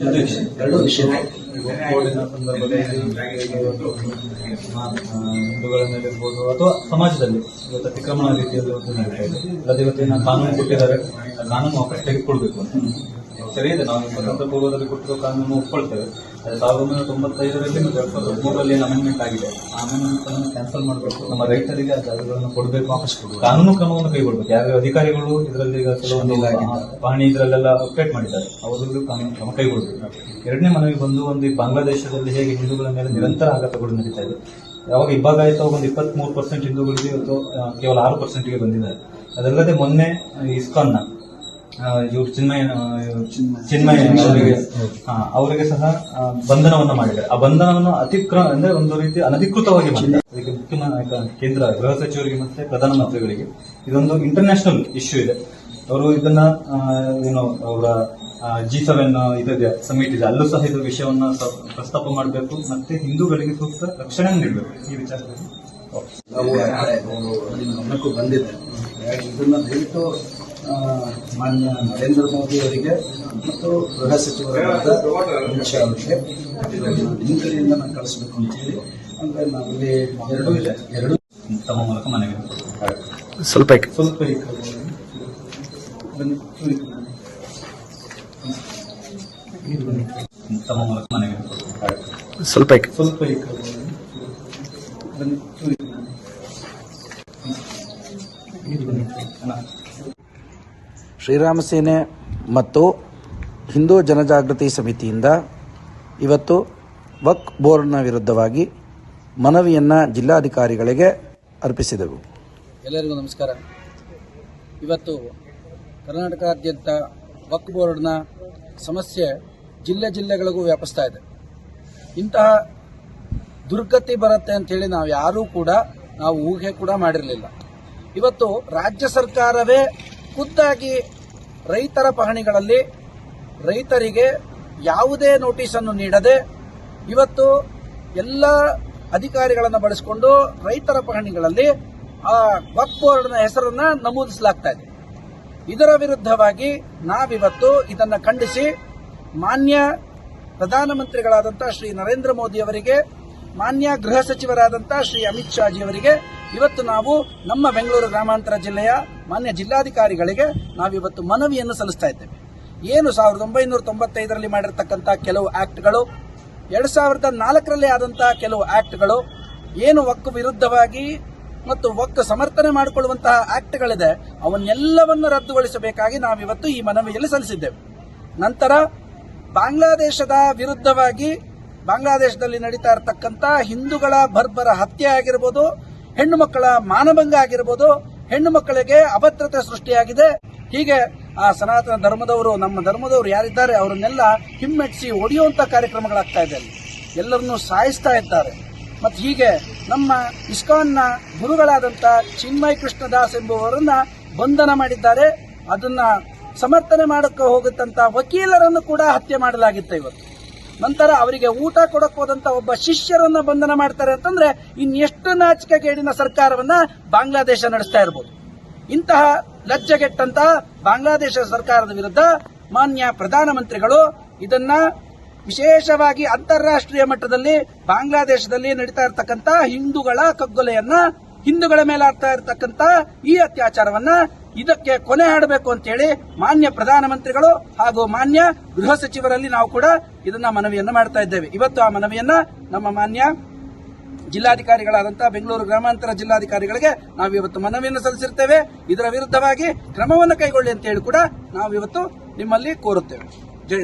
ಎರಡು ಇರ್ಬೋದು ಅಥವಾ ಸಮಾಜದಲ್ಲಿ ಇವತ್ತು ಅತಿಕ್ರಮಣ ರೀತಿಯಲ್ಲಿ ಒಂದು ನಡೀತಾ ಇದೆ ಇವತ್ತಿನ ಕಾನೂನು ಕೊಟ್ಟಿದ್ದಾರೆ. ಕಾನೂನು ವಾಪಸ್ ತೆಗೆದುಕೊಳ್ಬೇಕು ಸರಿ ಇದೆ ನಾವು ಸ್ವತಂತ್ರ ಪೂರ್ವದಲ್ಲಿ ಕೊಟ್ಟಿರೋ ಕಾನೂನು ಒಪ್ಕೊಳ್ತೇವೆ. ಅದು ಸಾವಿರದ ಒಂಬೈನೂರ ತೊಂಬತ್ತೈದರಲ್ಲಿ ಮತ್ತು ಎರಡ್ ಸಾವಿರದ ಹದಿಮೂರರಲ್ಲಿ ಏನು ಅಮೆಂಡ್ಮೆಂಟ್ ಆಗಿದೆ. ಆ ಅಮೆಂಡ್ಮೆಂಟ್ ಅನ್ನು ಕ್ಯಾನ್ಸಲ್ ಮಾಡಬೇಕು. ನಮ್ಮ ರೈತರಿಗೆ ಆ ಜಾಗಗಳನ್ನು ಕೊಡಬೇಕು. ವಾಪಸ್ ಕಾನೂನು ಕ್ರಮವನ್ನು ಕೈಗೊಳ್ಬೇಕು. ಯಾರು ಅಧಿಕಾರಿಗಳು ಇದರಲ್ಲಿ ಈಗ ಕೆಲವೊಂದು ಪಹಣಿ ಇದರಲ್ಲೆಲ್ಲ ಅಪ್ಡೇಟ್ ಮಾಡಿದ್ದಾರೆ. ಅವರು ಕಾನೂನು ಕ್ರಮ ಕೈಗೊಳ್ಳಬೇಕು ಎರಡನೇ ಮನವಿ ಬಂದು ಒಂದು ಈ ಬಾಂಗ್ಲಾದೇಶದಲ್ಲಿ ಹೇಗೆ ಹಿಂದೂಗಳ ಮೇಲೆ ನಿರಂತರ ಆಘಾತಗಳು ನಡೀತಾ ಇದೆ. ಯಾವಾಗ ಇಬ್ಬಾಗ ಆಯಿತು ಒಂದು ಇಪ್ಪತ್ಮೂರು ಪರ್ಸೆಂಟ್ ಹಿಂದೂಗಳಿಗೆ ಇವತ್ತು ಕೇವಲ ಆರು ಪರ್ಸೆಂಟ್ಗೆ ಬಂದಿದ್ದಾರೆ. ಅದಲ್ಲದೆ ಮೊನ್ನೆ ಇಸ್ಕಾನ್ನ ಇವ್ರು ಚಿನ್ಮಯ ಚಿನ್ಮಯ ಅವರಿಗೆ. ಅವರಿಗೆ ಸಹ ಬಂಧನವನ್ನ ಮಾಡಿದ್ದಾರೆ. ಆ ಬಂಧನವನ್ನು ಅತಿಕ್ರಮ ಅಂದ್ರೆ ಒಂದು ರೀತಿ ಅನಧಿಕೃತವಾಗಿ ಮಾಡಿದ್ದಾರೆ ಅದಕ್ಕೆ ಮುಖ್ಯ ಕೇಂದ್ರ ಗೃಹ ಸಚಿವರಿಗೆ ಮತ್ತೆ ಪ್ರಧಾನಮಂತ್ರಿಗಳಿಗೆ ಇದೊಂದು ಇಂಟರ್ನ್ಯಾಷನಲ್ ಇಶ್ಯೂ ಇದೆ. ಅವರು ಇದನ್ನ ಏನು ಅವರ ಜಿ ಸೆವೆನ್ ಇದೆ ಸಮಿಟ್ ಇದೆ. ಅಲ್ಲೂ ಸಹ ಇದು ವಿಷಯವನ್ನ ಪ್ರಸ್ತಾಪ ಮಾಡಬೇಕು. ಮತ್ತೆ ಹಿಂದೂಗಳಿಗೆ ಸೂಕ್ತ ರಕ್ಷಣೆ ನೀಡಬೇಕು. ಈ ವಿಚಾರದಲ್ಲಿ. ನಾವು ಬಂದಿದೆ ಇದನ್ನ ದಯವಿಟ್ಟು ಮಾನ್ಯ ನರೇಂದ್ರ ಮೋದಿ ಅವರಿಗೆ ಮತ್ತು ಗೃಹ ಸಚಿವರಾದ ಅಮಿತ್ ಶಾ ಅವರಿಗೆ ನಿಮ್ಮ ಕಡೆಯಿಂದ ನಾನು ಕಳಿಸ್ಬೇಕು ಅಂತೇಳಿ ಅಂದ್ರೆ ನಾವಿಲ್ಲಿ ಎರಡೂ ಇದೆ ಎರಡು ತಮ್ಮ ಮೂಲಕ ಮನೆಗೆ ಸ್ವಲ್ಪ ಸ್ವಲ್ಪ. ತಮ್ಮ ಮೂಲಕ ಮನೆಗೆ ಸ್ವಲ್ಪ ಸ್ವಲ್ಪ ಬನ್ನಿ ಬನ್ನಿ. ಶ್ರೀರಾಮ ಸೇನೆ ಮತ್ತು ಹಿಂದೂ ಜನಜಾಗೃತಿ ಸಮಿತಿಯಿಂದ ಇವತ್ತು ವಕ್ ಬೋರ್ಡ್ನ ವಿರುದ್ಧವಾಗಿ ಮನವಿಯನ್ನು ಜಿಲ್ಲಾಧಿಕಾರಿಗಳಿಗೆ ಅರ್ಪಿಸಿದೆವು. ಎಲ್ಲರಿಗೂ ನಮಸ್ಕಾರ. ಇವತ್ತು ಕರ್ನಾಟಕಾದ್ಯಂತ ವಕ್ ಬೋರ್ಡ್ನ ಸಮಸ್ಯೆ ಜಿಲ್ಲೆ ಜಿಲ್ಲೆಗಳಿಗೂ ವ್ಯಾಪಿಸ್ತಾ ಇದೆ. ಇಂತಹ ದುರ್ಗತಿ ಬರುತ್ತೆ ಅಂತೇಳಿ ನಾವು ಯಾರೂ ಕೂಡ, ನಾವು ಊಹೆ ಕೂಡ ಮಾಡಿರಲಿಲ್ಲ. ಇವತ್ತು ರಾಜ್ಯ ಸರ್ಕಾರವೇ ಖುದ್ದಾಗಿ ರೈತರ ಪಹಣಿಗಳಲ್ಲಿ ರೈತರಿಗೆ ಯಾವುದೇ ನೋಟಿಸನ್ನು ನೀಡದೆ ಇವತ್ತು ಎಲ್ಲ ಅಧಿಕಾರಿಗಳನ್ನು ಬಳಸಿಕೊಂಡು ರೈತರ ಪಹಣಿಗಳಲ್ಲಿ ಆ ವಕ್ ಬೋರ್ಡ್ನ ಹೆಸರನ್ನ ನಮೂದಿಸಲಾಗ್ತಾ ಇದೆ. ಇದರ ವಿರುದ್ಧವಾಗಿ ನಾವಿವತ್ತು ಇದನ್ನು ಖಂಡಿಸಿ ಮಾನ್ಯ ಪ್ರಧಾನಮಂತ್ರಿಗಳಾದಂಥ ಶ್ರೀ ನರೇಂದ್ರ ಮೋದಿ ಅವರಿಗೆ ಮಾನ್ಯ ಗೃಹ ಸಚಿವರಾದಂತಹ ಶ್ರೀ ಅಮಿತ್ ಶಾಜಿ ಅವರಿಗೆ ಇವತ್ತು ನಾವು ನಮ್ಮ ಬೆಂಗಳೂರು ಗ್ರಾಮಾಂತರ ಜಿಲ್ಲೆಯ ಮಾನ್ಯ ಜಿಲ್ಲಾಧಿಕಾರಿಗಳಿಗೆ ನಾವಿವತ್ತು ಮನವಿಯನ್ನು ಸಲ್ಲಿಸ್ತಾ ಇದ್ದೇವೆ. ಏನು ಸಾವಿರದ ಒಂಬೈನೂರ ತೊಂಬತ್ತೈದರಲ್ಲಿ ಮಾಡಿರ್ತಕ್ಕಂಥ ಕೆಲವು ಆಕ್ಟ್ಗಳು, ಎರಡ್ ಸಾವಿರದ ನಾಲ್ಕರಲ್ಲಿ ಆದಂತಹ ಕೆಲವು ಆಕ್ಟ್ಗಳು, ಏನು ಒಕ್ಕು ವಿರುದ್ಧವಾಗಿ ಮತ್ತು ಒಕ್ಕ ಸಮರ್ಥನೆ ಮಾಡಿಕೊಳ್ಳುವಂತಹ ಆಕ್ಟ್ಗಳಿದೆ, ಅವನ್ನೆಲ್ಲವನ್ನು ರದ್ದುಗೊಳಿಸಬೇಕಾಗಿ ನಾವಿವತ್ತು ಈ ಮನವಿಯಲ್ಲಿ ಸಲ್ಲಿಸಿದ್ದೇವೆ. ನಂತರ ಬಾಂಗ್ಲಾದೇಶದ ವಿರುದ್ಧವಾಗಿ ಬಾಂಗ್ಲಾದೇಶದಲ್ಲಿ ನಡೀತಾ ಇರತಕ್ಕಂತ ಹಿಂದೂಗಳ ಬರ್ಬರ ಹತ್ಯೆ ಆಗಿರ್ಬೋದು, ಹೆಣ್ಣು ಮಕ್ಕಳ ಮಾನಭಂಗ ಆಗಿರ್ಬೋದು, ಹೆಣ್ಣು ಮಕ್ಕಳಿಗೆ ಅಭದ್ರತೆ ಸೃಷ್ಟಿಯಾಗಿದೆ. ಹೀಗೆ ಆ ಸನಾತನ ಧರ್ಮದವರು, ನಮ್ಮ ಧರ್ಮದವರು ಯಾರಿದ್ದಾರೆ ಅವರನ್ನೆಲ್ಲ ಹಿಮ್ಮೆಟ್ಟಿಸಿ ಒಡೆಯುವಂತ ಕಾರ್ಯಕ್ರಮಗಳಾಗ್ತಾ ಇದೆ ಅಲ್ಲಿ. ಎಲ್ಲರನ್ನೂ ಸಾಯಿಸ್ತಾ ಇದ್ದಾರೆ. ಮತ್ತು ಹೀಗೆ ನಮ್ಮ ಇಸ್ಕಾನ್ನ ಗುರುಗಳಾದಂಥ ಚಿನ್ಮಯ್ ಕೃಷ್ಣದಾಸ್ ಎಂಬುವರನ್ನ ಬಂಧನ ಮಾಡಿದ್ದಾರೆ. ಅದನ್ನ ಸಮರ್ಥನೆ ಮಾಡಕ್ಕೆ ಹೋಗುತ್ತಂತ ವಕೀಲರನ್ನು ಕೂಡ ಹತ್ಯೆ ಮಾಡಲಾಗಿತ್ತು ಇವತ್ತು. ನಂತರ ಅವರಿಗೆ ಊಟ ಕೊಡಕ್ ಹೋದಂತ ಒಬ್ಬ ಶಿಷ್ಯರನ್ನ ಬಂಧನ ಮಾಡ್ತಾರೆ ಅಂತಂದ್ರೆ ಇನ್ನೆಷ್ಟು ನಾಚಿಕೆಗೇಡಿನ ಸರ್ಕಾರವನ್ನ ಬಾಂಗ್ಲಾದೇಶ ನಡೆಸ್ತಾ ಇರಬಹುದು ಇಂತಹ ಲಜ್ಜೆಗೆಟ್ಟಂತ ಬಾಂಗ್ಲಾದೇಶ ಸರ್ಕಾರದ ವಿರುದ್ಧ ಮಾನ್ಯ ಪ್ರಧಾನಮಂತ್ರಿಗಳು ಇದನ್ನ ವಿಶೇಷವಾಗಿ ಅಂತಾರಾಷ್ಟ್ರೀಯ ಮಟ್ಟದಲ್ಲಿ ಬಾಂಗ್ಲಾದೇಶದಲ್ಲಿ ನಡೀತಾ ಇರತಕ್ಕಂತ ಹಿಂದೂಗಳ ಕಗ್ಗೊಲೆಯನ್ನ ಹಿಂದೂಗಳ ಮೇಲೆ ಆಗ್ತಾ ಇರತಕ್ಕಂತ ಈ ಅತ್ಯಾಚಾರವನ್ನ ಇದಕ್ಕೆ ಕೊನೆ ಹಾಡಬೇಕು ಅಂತೇಳಿ ಮಾನ್ಯ ಪ್ರಧಾನಮಂತ್ರಿಗಳು ಹಾಗೂ ಮಾನ್ಯ ಗೃಹ ಸಚಿವರಲ್ಲಿ ನಾವು ಕೂಡ ಇದನ್ನ ಮನವಿಯನ್ನು ಮಾಡ್ತಾ ಇದ್ದೇವೆ. ಇವತ್ತು ಆ ಮನವಿಯನ್ನ ನಮ್ಮ ಮಾನ್ಯ ಜಿಲ್ಲಾಧಿಕಾರಿಗಳಾದಂತಹ ಬೆಂಗಳೂರು ಗ್ರಾಮಾಂತರ ಜಿಲ್ಲಾಧಿಕಾರಿಗಳಿಗೆ ನಾವು ಇವತ್ತು ಮನವಿಯನ್ನು ಸಲ್ಲಿಸಿರ್ತೇವೆ. ಇದರ ವಿರುದ್ಧವಾಗಿ ಕ್ರಮವನ್ನು ಕೈಗೊಳ್ಳಿ ಅಂತ ಹೇಳಿ ಕೂಡ ನಾವು ಇವತ್ತು ನಿಮ್ಮಲ್ಲಿ ಕೋರುತ್ತೇವೆ. ಜೈ.